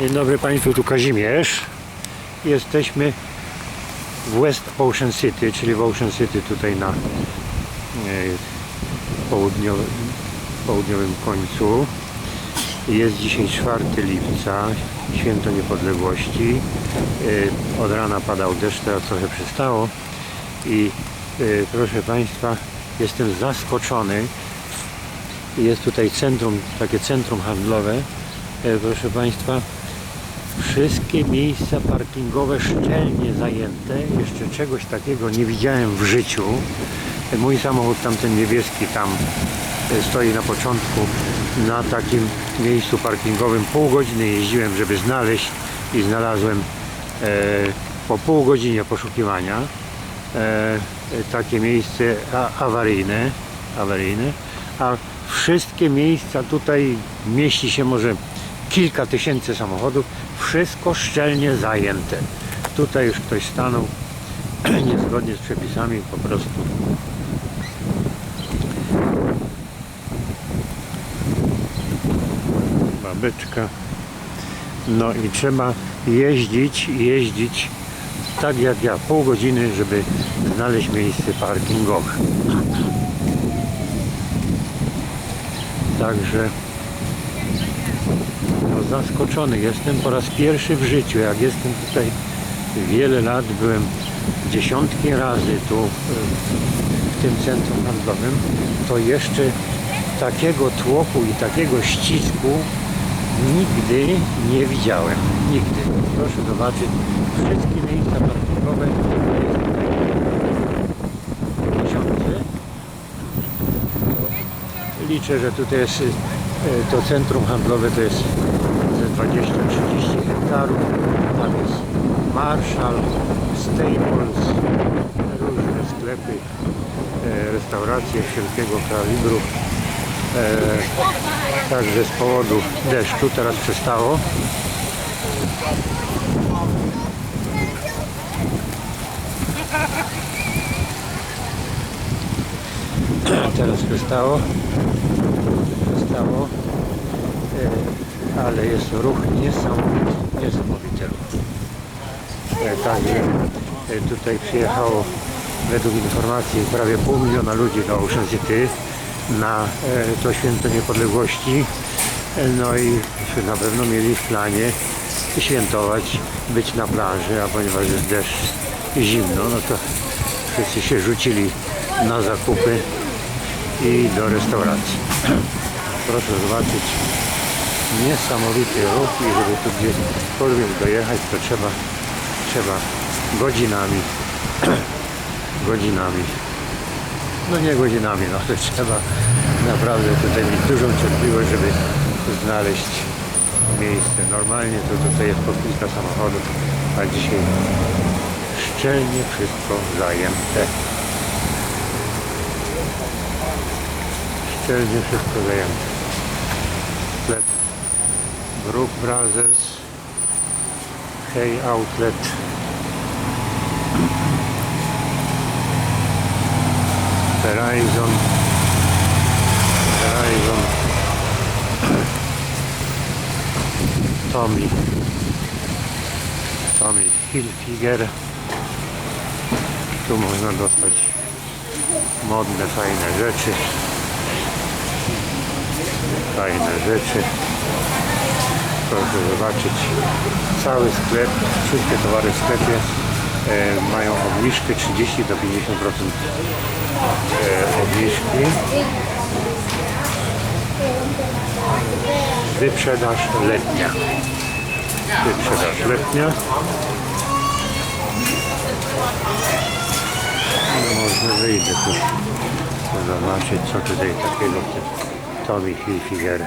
Dzień dobry Państwu, tu Kazimierz. Jesteśmy w West Ocean City, czyli w Ocean City tutaj na e, południowym, południowym końcu. Jest dzisiaj 4 lipca, święto niepodległości. E, Od rana padał deszcz, teraz trochę przestało. I e, proszę Państwa, jestem zaskoczony. Jest tutaj centrum, takie centrum handlowe. Proszę Państwa, wszystkie miejsca parkingowe szczelnie zajęte. Jeszcze czegoś takiego nie widziałem w życiu. Mój samochód, tamten niebieski, tam e, stoi na początku na takim miejscu parkingowym. Pół godziny jeździłem, żeby znaleźć i znalazłem e, po pół godzinie poszukiwania e, takie miejsce awaryjne, awaryjne, a wszystkie miejsca tutaj mieści się może kilka tysięcy samochodów, wszystko szczelnie zajęte. Tutaj już ktoś stanął niezgodnie z przepisami po prostu. Babeczka. No i trzeba jeździć, jeździć tak jak ja, pół godziny, żeby znaleźć miejsce parkingowe. Także no, zaskoczony jestem po raz pierwszy w życiu. Jak jestem tutaj wiele lat, byłem dziesiątki razy tu e, w tym centrum handlowym, to jeszcze takiego tłoku i takiego ścisku nigdy nie widziałem. Nigdy. Proszę zobaczyć, wszystkie miejsca parkingowe. Liczę, że tutaj jest to centrum handlowe to jest ze 20-30 hektarów. Tam jest Marshall, Staples, różne sklepy, e, restauracje wszelkiego kalibru. E, Także z powodu deszczu teraz przestało. Teraz przestało. Przestało. E, Ale jest ruch niesamowity. Niesamowity ruch. E, Także e, tutaj przyjechało według informacji prawie pół miliona ludzi do Ocean City na to święto niepodległości. No i na pewno mieli w planie świętować, być na plaży, a ponieważ jest deszcz zimno, no to wszyscy się rzucili na zakupy i do restauracji. Proszę zobaczyć niesamowity ruch i żeby tu gdziekolwiek dojechać, to trzeba, trzeba godzinami, godzinami, no nie godzinami, no ale trzeba naprawdę tutaj mieć dużą cierpliwość, żeby znaleźć miejsce. Normalnie to tutaj jest po kilka samochodów, a dzisiaj szczelnie wszystko zajęte. Szczelnie wszystko zajęte. Sklep Brook Brothers, Hey Outlet, Verizon, Verizon, Tommy, Tommy Hilfiger. Tu można dostać modne, fajne rzeczy. Fajne rzeczy. Proszę zobaczyć cały sklep, wszystkie towary w sklepie e, mają obniżkę 30 do 50% e, obniżki. Wyprzedaż letnia. Wyprzedaż letnia. No może wyjdę tu zobaczyć co tutaj takiego w tym Tommy Hilfiger.